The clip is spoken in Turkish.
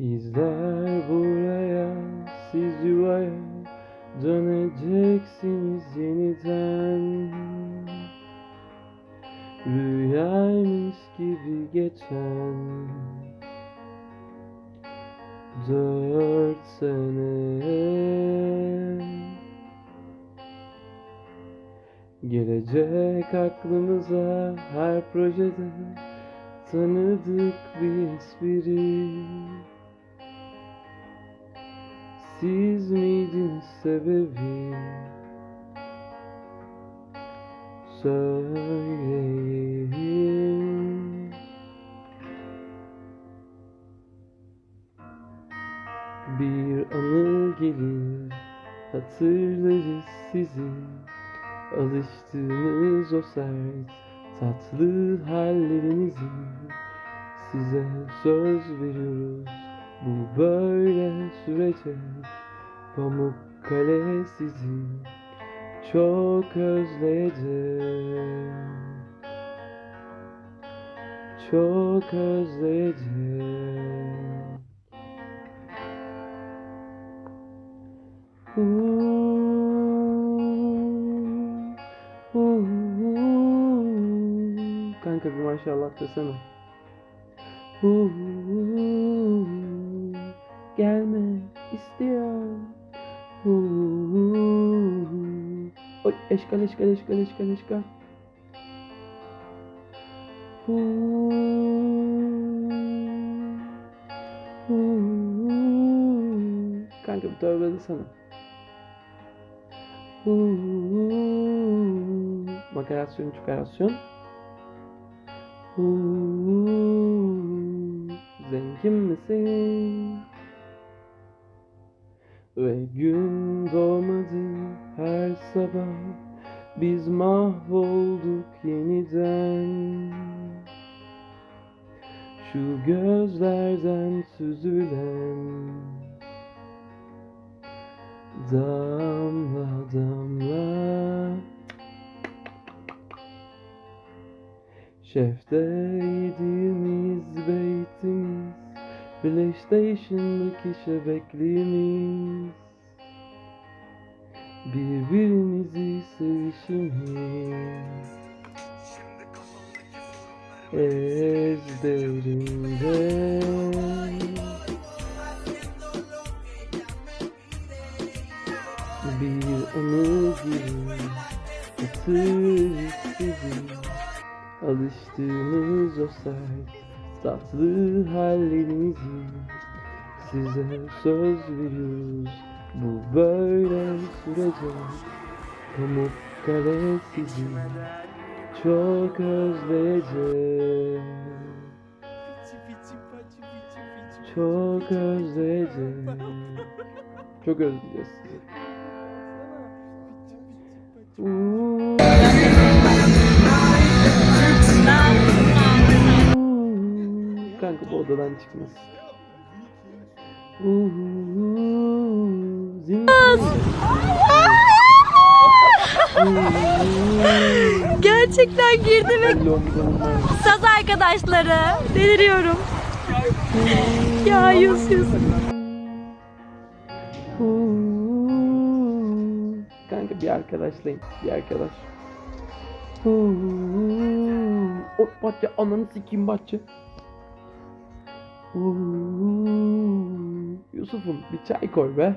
Bizler buraya, siz yuvaya döneceksiniz yeniden. Rüyaymış gibi geçen dört sene. Gelecek aklımıza her projede tanıdık bir espri. Siz miydiniz sebebi? Söyleyin. Bir anı gelir, hatırlarız sizi. Alıştığınız o sert, tatlı hallerinizi. Size söz veriyoruz, bu böyle sürecek. Pamukkale sizi çok özleyecek. Çok özleyecek. Kanka bir maşallah desene. Ooh, Oy eşkal eşkal eşkal eşkal eşkal. Ooh. Ooh. Kanka bir tövbe desene. Ooh. Makarasyon çıkarasyon. Ooh. Zengin misin? Ve gün doğmadı her sabah Biz mahvolduk yeniden. Şu gözlerden süzülen Damla damla. Şefte yediğimiz beytimiz PlayStation'daki şebekliğimiz Birbirimizi sevişimiz. Ezberimde Bir anı gibi Hatır sizi. Alıştığımız o sert Tatlı hallerinizi Size söz veriyoruz Bu böyle sürecek. Pamukkale sizi Çok özleyecek Çok özleyecek Çok özleyeceğiz sizi. Kanka bu odadan çıkmaz. Gerçekten girdi ve saz arkadaşları. Deliriyorum. Ya Yus Yus. Kanka bir arkadaşlayın. Bir arkadaş. O bahçe ananı sikeyim bahçe. Yusuf'um bir çay koy be.